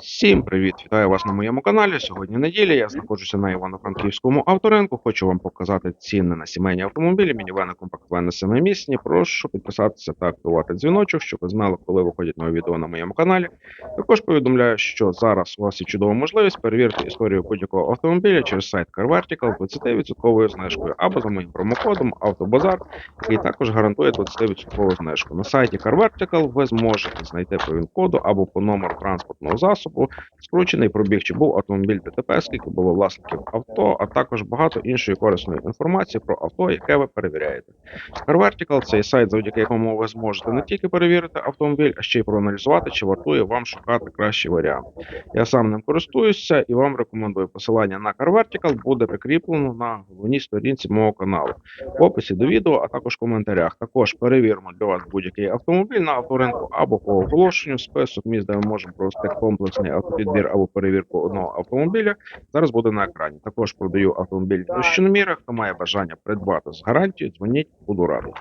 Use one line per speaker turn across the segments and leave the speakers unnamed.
Всім привіт! Вітаю вас на моєму каналі. Сьогодні неділя. Я знаходжуся на Івано-Франківському авторинку. Хочу вам показати ціни на сімейні автомобілі, мінівени, компактвени, семимісні. Прошу підписатися та активувати дзвіночок, щоб ви знали, коли виходять нові відео на моєму каналі. Також повідомляю, що зараз у вас є чудова можливість перевірити історію будь-якого автомобіля через сайт CarVertical 20% знижкою або за моїм промокодом Автобазар, який також гарантує 20% знижку. На сайті CarVertical ви зможете знайти по він-коду або по номеру транспортного засобу скручений пробіг, чи був автомобіль ДТП, скільки було власників авто, а також багато іншої корисної інформації про авто, яке ви перевіряєте. CarVertical – це сайт, завдяки якому ви зможете не тільки перевірити автомобіль, а ще й проаналізувати, чи вартує вам шукати кращий варіант. Я сам ним користуюся і вам рекомендую. Посилання на CarVertical буде прикріплено на головній сторінці мого каналу в описі до відео, а також в коментарях. Також перевіримо для вас будь-який автомобіль на авторинку або по оголошенню. Список місць, де ми можемо провести комплексний автопідбір або перевірку одного автомобіля. Зараз буде на екрані. Також продаю автомобіль в товщиномірах. Хто має бажання придбати з гарантією, дзвоніть, буду радий.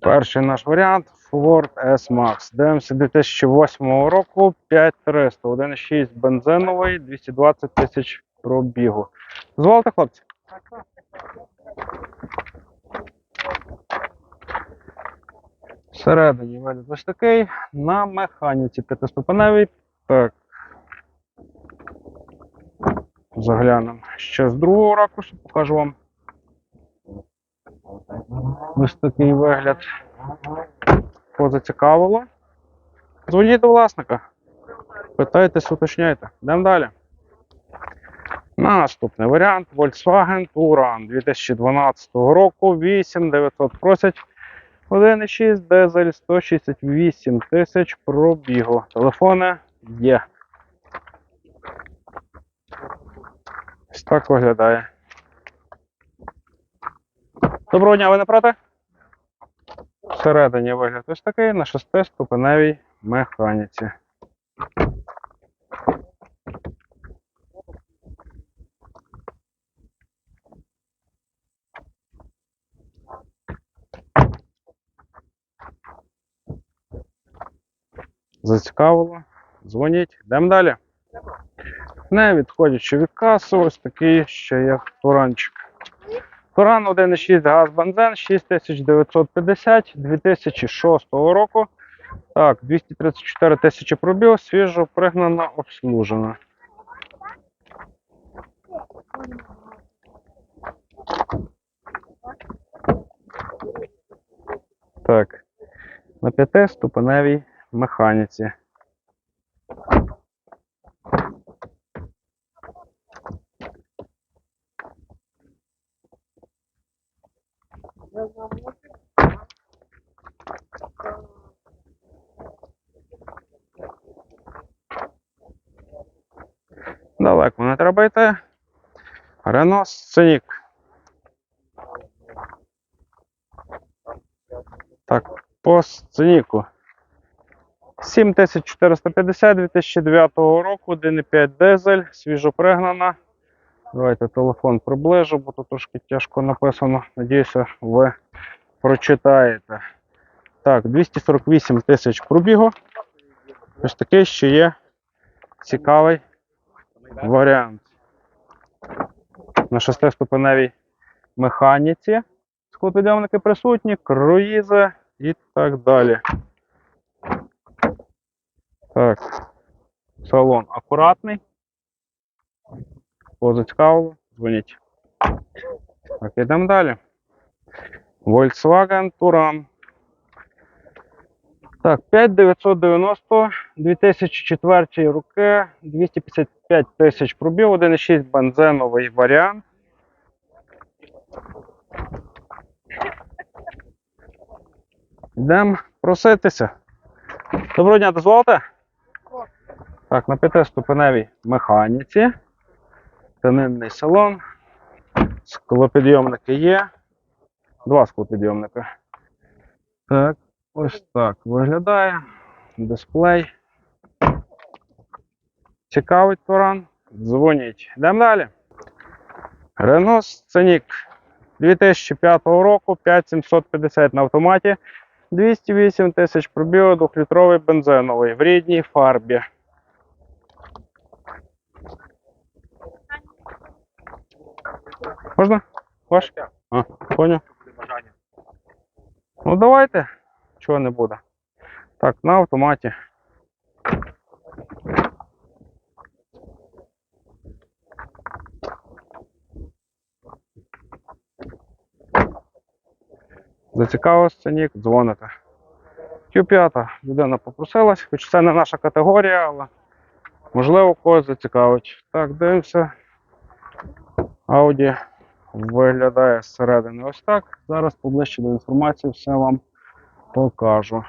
Перший наш варіант Ford S-Max. Дивимося 2008 року 5300, 1.6 бензиновий, 220 тисяч пробігу. Дозволите, хлопці? Всередині вигляд ось такий. На механіці п'ятиступеневий. Так. Заглянемо ще з другого ракурсу, покажу вам. Ось такий вигляд позацікавило. Дзвоніть до власника. Питайтесь, уточняйте. Йдемо далі. Наступний варіант Volkswagen Touran 2012 року 8900 просять 1,6 дизель 168 тисяч пробігу. Телефони є. Ось так виглядає. Доброго дня, ви не проти? Всередині вигляд ось такий на шестиступеневій механіці. Зацікавило? Дзвоніть, йдемо далі. Не відходячи від каси, ось такий ще є туранчик. Туран 1.6 газ бензин 6950 2006 року. Так, 234 тисячі пробіг, свіжо пригнана, обслужена. Так, на п'ятиступеневій механіці. Далеко не треба йти. Рено Сценік. Так, по сценіку. 7450 2009 року, 1,5 дизель, свіжо пригнана. Давайте телефон приближу, бо тут трошки тяжко написано. Надіюся, ви прочитаєте. Так, 248 тисяч пробігу. Ось такий ще є цікавий варіант. На шестиступеневій механіці. Склопідйомники присутні, круїзи і так далі. Так. Салон акуратний. Позацікавило, дзвоніть. Так, йдемо далі. Volkswagen Touran. Так, 5990 2004 роки, 255 тисяч пробіг, 1,6 бензиновий варіант. Йдемо проситися. Доброго дня, дозволите? Так, на п'ятиступеневій механіці. Тенинний салон. Склопідйомники є. Два склопідйомника. Так, ось так виглядає. Дисплей. Цікавий туран. Дзвоніть. Йдемо далі. Renault Scenic 2005 року 5750 на автоматі. 208 тисяч пробігу, 2-літровий бензиновий в рідній фарбі. Можна? Ваш? А, Поняв? Ну давайте, чого не буде. Так, на автоматі. Зацікавився нік? дзвоните. Q5 людина попросилась, хоч це не наша категорія, але можливо когось зацікавить. Так, дивимося. Audi виглядає зсередини ось так. Зараз поближче до інформації все вам покажу.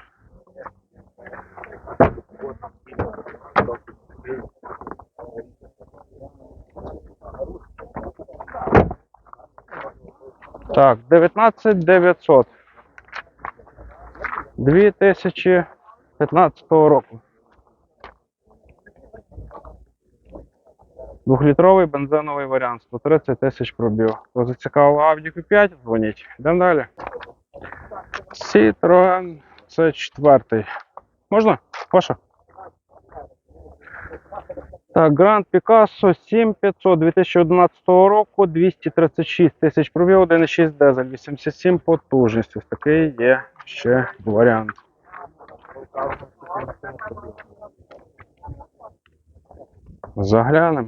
Так, 19900. 2015 року. Двохлітровий бензиновий варіант, 130 тисяч пробіг. Хто зацікавив Audi Q5, дзвоніть. Йдемо далі. Citroen C4. Можна? Паша? Так, Grand Picasso 7500 2011 року, 236 тисяч пробіг, 1,6 дизель, 87 потужність. Ось такий є ще варіант. Заглянемо.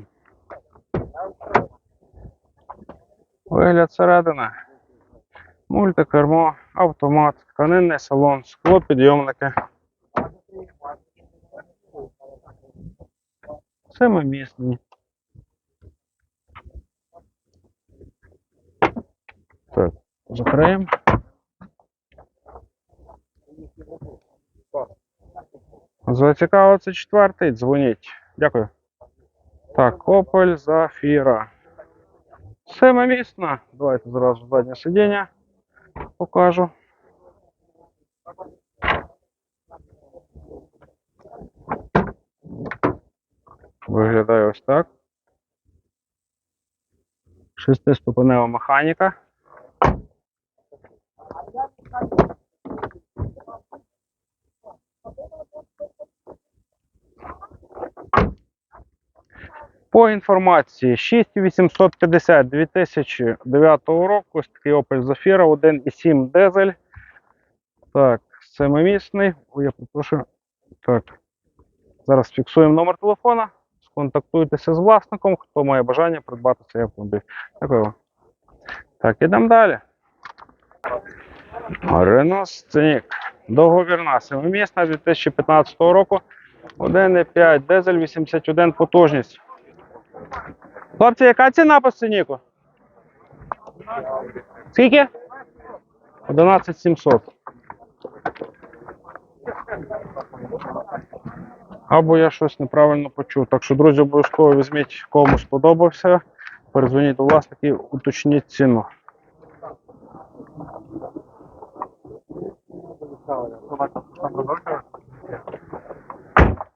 Вигляд середини. Мультикермо, автомат, тканинний салон, склопідйомники. Семимісний. Так, закриємо. Зацікавив це четвертий, дзвоніть. Дякую. Так, Opel Zafira. Семимісна. Давайте зразу заднє сидіння покажу. Виглядає ось так. Шестиступенева механіка. По інформації 6850 2009 року, ось такий Opel Zafira 1,7 дизель. Так, семимісний. Ой, я попрошу. Так. Зараз фіксуємо номер телефона. Сконтактуйтеся з власником, хто має бажання придбати цей автомобіль. Дякую. Так, ідемо далі. Renault Scenic. Договірна семимісна 2015 року. 1,5 дизель 81 потужність. Хлопці, яка ціна по сценіку? Скільки? 11700. Або я щось неправильно почув. Так що, друзі, обов'язково візьміть, кому сподобався. Перезвоніть до власників, уточніть ціну.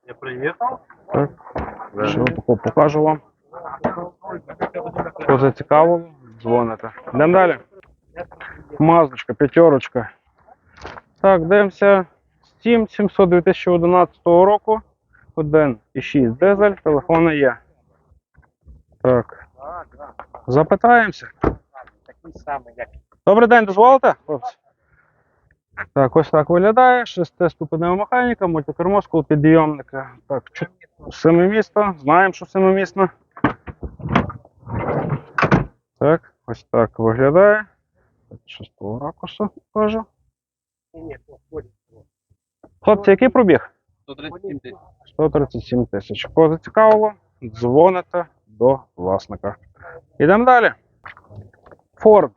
Я приїхав.
Так. Ще покажу вам. Хто зацікавило, дзвоните. Йдемо далі. Маздочка, п'ятерочка. Так, дивимося. Steam 700 2011 року. 1,6 дизель, телефони є. Так. Запитаємося.
Такий самий, як
Добрий день, дозволите, хлопці? Так, ось так виглядає. Шестиступенева механіка, мультикермо, підйомника. Так, семимісто. Знаємо, що семимісно. Так, ось так виглядає. Так, Шестого ракурсу покажу.
ні, походить.
Хлопці, який пробіг?
137 тисяч.
137 тисяч. Кого зацікавило, дзвоните до власника. Йдемо далі. Ford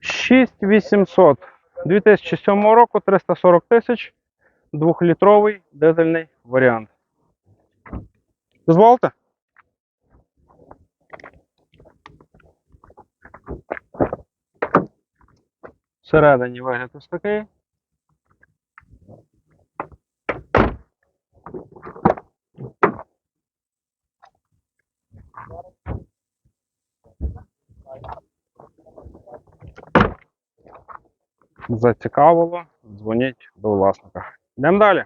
6800 2007 року 340 тисяч. Двохлітровий дизельний варіант. Дозволите? Всередині вигляд ось такий. Зацікавило, дзвоніть до власника. Йдемо далі.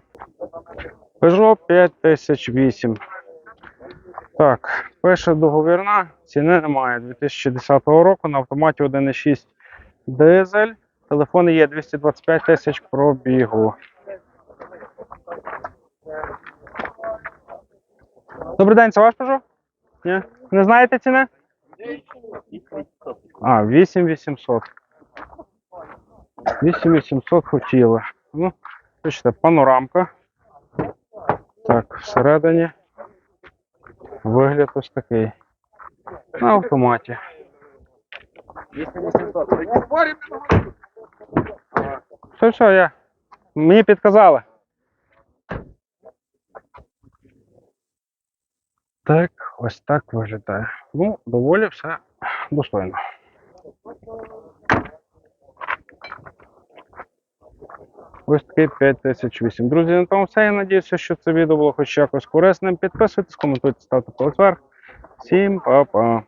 Peugeot 5008. Так, перша договірна, ціни немає. 2010 року на автоматі 1.6 дизель. Телефон є 225 тисяч пробігу. Добрий день, це ваш Peugeot? Ні? Не знаєте ціни? А, 8800. 8800 хотіли. Ну, бачите, панорамка. Так, всередині. Вигляд ось такий. На автоматі. Все, все, я. Мені підказали. Так, ось так виглядає. Ну, доволі все достойно. Ось такий 5008. Друзі, на тому все. Я надіюся, що це відео було хоч якось корисним. Підписуйтесь, коментуйте, ставте палець вверх. Всім па-па.